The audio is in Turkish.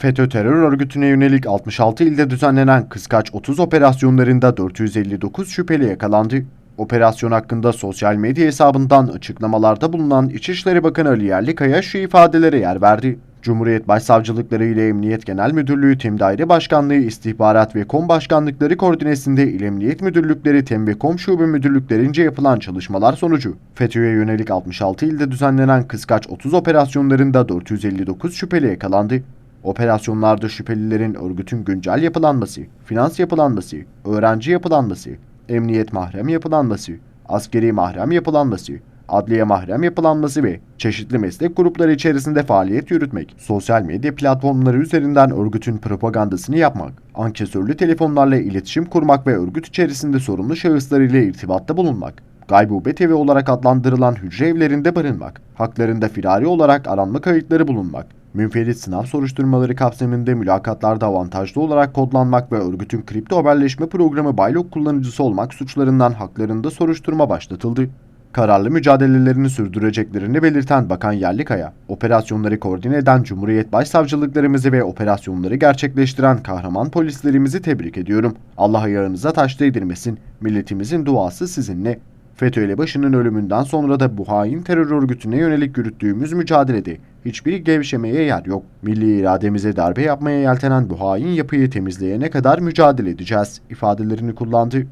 FETÖ terör örgütüne yönelik 66 ilde düzenlenen Kıskaç 30 operasyonlarında 459 şüpheli yakalandı. Operasyon hakkında sosyal medya hesabından açıklamalarda bulunan İçişleri Bakanı Ali Yerlikaya şu ifadelere yer verdi. Cumhuriyet Başsavcılıkları ile Emniyet Genel Müdürlüğü Tim Daire Başkanlığı İstihbarat ve Kom Başkanlıkları koordinesinde İl Emniyet Müdürlükleri Tem ve Kom Şube Müdürlüklerince yapılan çalışmalar sonucu FETÖ'ye yönelik 66 ilde düzenlenen Kıskaç 30 operasyonlarında 459 şüpheli yakalandı. Operasyonlarda şüphelilerin örgütün güncel yapılanması, finans yapılanması, öğrenci yapılanması, emniyet mahrem yapılanması, askeri mahrem yapılanması, adliye mahrem yapılanması ve çeşitli meslek grupları içerisinde faaliyet yürütmek, sosyal medya platformları üzerinden örgütün propagandasını yapmak, ankesörlü telefonlarla iletişim kurmak ve örgüt içerisinde sorumlu şahıslar ile irtibatta bulunmak, gaybube TV olarak adlandırılan hücre evlerinde barınmak, haklarında firari olarak aranma kayıtları bulunmak, münferit sınav soruşturmaları kapsamında mülakatlarda avantajlı olarak kodlanmak ve örgütün kripto haberleşme programı Baylok kullanıcısı olmak suçlarından haklarında soruşturma başlatıldı. Kararlı mücadelelerini sürdüreceklerini belirten Bakan Yerlikaya, operasyonları koordine eden Cumhuriyet Başsavcılıklarımızı ve operasyonları gerçekleştiren kahraman polislerimizi tebrik ediyorum. Allah ayağınıza taş değdirmesin. Milletimizin duası sizinle. FETÖ elebaşının ölümünden sonra da bu hain terör örgütüne yönelik yürüttüğümüz mücadelede hiçbir gevşemeye yer yok. Milli irademize darbe yapmaya yeltenen bu hain yapıyı temizleyene kadar mücadele edeceğiz ifadelerini kullandı.